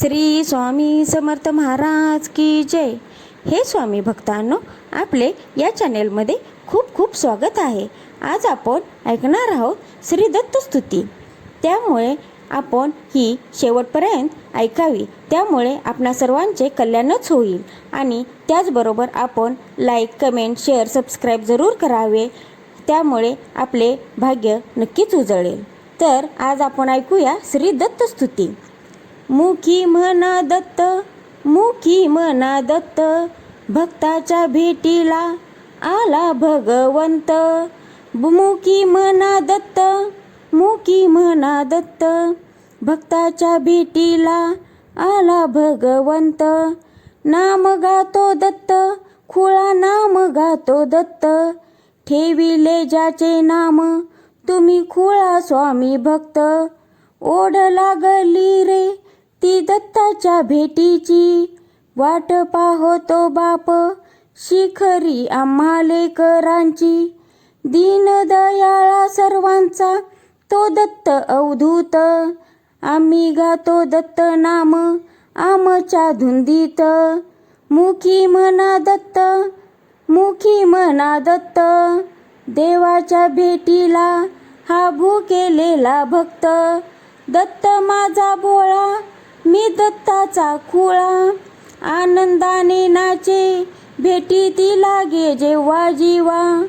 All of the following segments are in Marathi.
श्री स्वामी समर्थ महाराज की जय. हे स्वामी भक्तांनो आपले या चॅनेलमध्ये खूप खूप स्वागत आहे. आज आपण ऐकणार आहोत श्री दत्त स्तुती. त्यामुळे आपण ही शेवटपर्यंत ऐकावी. त्यामुळे आपणा सर्वांचे कल्याणच होईल. आणि त्याचबरोबर आपण लाईक कमेंट शेअर सबस्क्राईब जरूर करावे. त्यामुळे आपले भाग्य नक्कीच उजळेल. तर आज आपण ऐकूया श्री दत्त स्तुती. मुखी म्हणा दत्त मुखी म्हणा दत्त भक्ताच्या भेटीला आला भगवंत. मुखी म्हणा दत्त मुखी म्हणा दत्त भक्ताच्या भेटीला आला भगवंत. नाम गातो दत्त खुळा नाम गातो दत्त. ठेविले ज्याचे नाम तुम्ही खुळा स्वामी भक्त. ओढ लागली रे ती दत्ताच्या भेटीची वाट पाहतो बाप. शिखरी आम्हा लेकरांची दीनदयाळा सर्वांचा तो दत्त अवधूत. आम्ही गातो दत्त नाम आमच्या धुंदीत. मुखी म्हणा दत्त मुखी म्हणा दत्त. देवाच्या भेटीला हा भूकेलेला भक्त. दत्त माझा भोळा मी दत्ताचा खुळा आनंदाने नाचे भेटी ती लागे जेव्हा जीवा.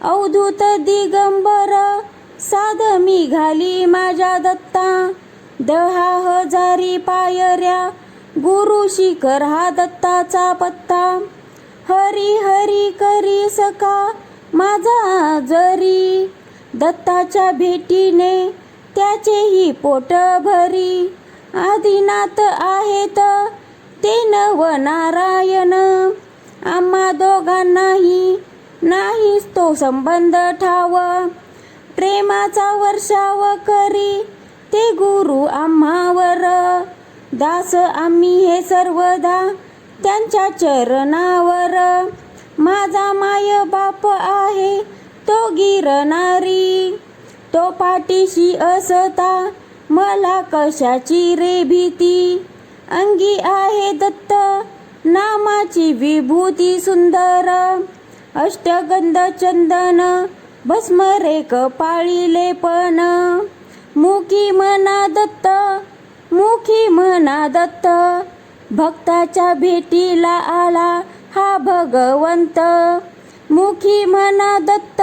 अवधूत दिगंबर साध मी घाली माझ्या दत्ता. दहा हजारी पायऱ्या गुरु शिखर हा दत्ताचा पत्ता. हरी हरी करी सका माझा जरी. दत्ताच्या भेटीने त्याचेही पोट भरी. आदिनाथ आहेत. ते नव नारायण आम्हा दोघांनाही नाहीच तो संबंध ठाव. प्रेमाचा वर्षाव करी ते गुरु आम्हावर. दास आम्ही हे सर्वदा त्यांच्या चरणावर. माझा माय बाप आहे तो गिरणारी तो पाठीशी असता मला कशाची रे भीती? अंगी आहे दत्त नामाची विभूती सुंदर. अष्टगंध चंदन भस्म रे कपाळीले पण. मुखी म्हणा दत्त मुखी म्हणा दत्त भक्ताच्या भेटीला आला हा भगवंत. मुखी म्हणा दत्त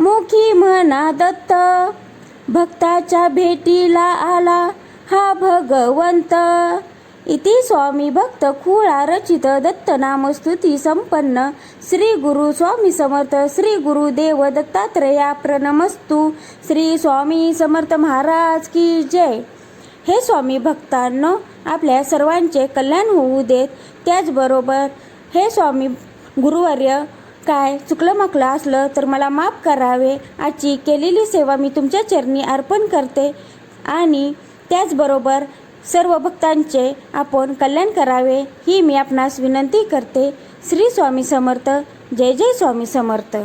मुखी म्हणा दत्त भक्ताच्या भेटीला आला हा भगवंत. इति स्वामी भक्त खुळा रचित दत्त नामस्तुती संपन्न. श्री गुरु स्वामी समर्थ श्री गुरुदेव दत्तात्रया प्रणमस्तु. श्री स्वामी समर्थ महाराज की जय. हे स्वामी भक्तांनो आपल्या सर्वांचे कल्याण होऊ देत. त्याचबरोबर हे स्वामी गुरुवर्य काय चुकलं माकलं असलं तर मला माफ करावे. आजची केलेली सेवा मी तुमच्या चरणी अर्पण करते. आणि त्याचबरोबर सर्व भक्तांचे आपण कल्याण करावे ही मी आपणास विनंती करते. श्री स्वामी समर्थ. जय जय स्वामी समर्थ.